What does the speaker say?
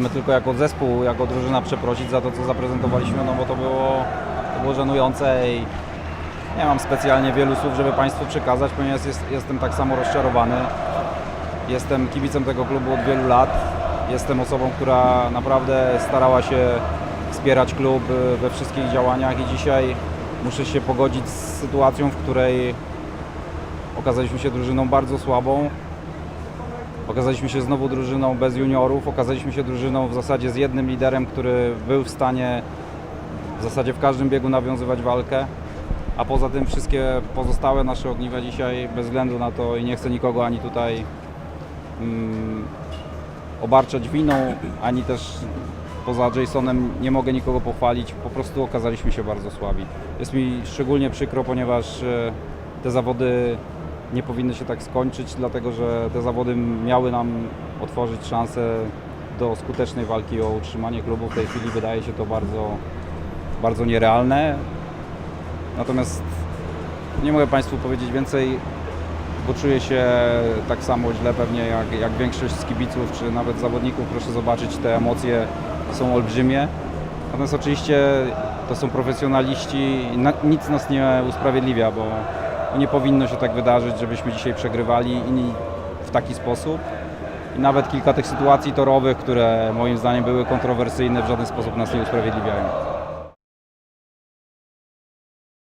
tylko jako zespół, jako drużyna przeprosić za to, co zaprezentowaliśmy, no bo to było, to było żenujące i nie mam specjalnie wielu słów, żeby Państwu przekazać, ponieważ jest, jestem tak samo rozczarowany. Jestem kibicem tego klubu od wielu lat. Jestem osobą, która naprawdę starała się wspierać klub y, we wszystkich działaniach i dzisiaj muszę się pogodzić z sytuacją, w której okazaliśmy się drużyną bardzo słabą. Okazaliśmy się znowu drużyną bez juniorów, okazaliśmy się drużyną w zasadzie z jednym liderem, który był w stanie w zasadzie w każdym biegu nawiązywać walkę. A poza tym wszystkie pozostałe nasze ogniwa dzisiaj, bez względu na to i nie chcę nikogo ani tutaj mm, obarczać winą, ani też poza Jasonem nie mogę nikogo pochwalić. Po prostu okazaliśmy się bardzo słabi. Jest mi szczególnie przykro, ponieważ e, te zawody nie powinny się tak skończyć, dlatego że te zawody miały nam otworzyć szansę do skutecznej walki o utrzymanie klubu. W tej chwili wydaje się to bardzo, bardzo nierealne. Natomiast nie mogę Państwu powiedzieć więcej, bo czuję się tak samo źle pewnie jak, jak większość z kibiców czy nawet zawodników. Proszę zobaczyć, te emocje są olbrzymie. Natomiast oczywiście to są profesjonaliści i nic nas nie usprawiedliwia, bo nie powinno się tak wydarzyć, żebyśmy dzisiaj przegrywali w taki sposób. I nawet kilka tych sytuacji torowych, które moim zdaniem były kontrowersyjne, w żaden sposób nas nie usprawiedliwiają.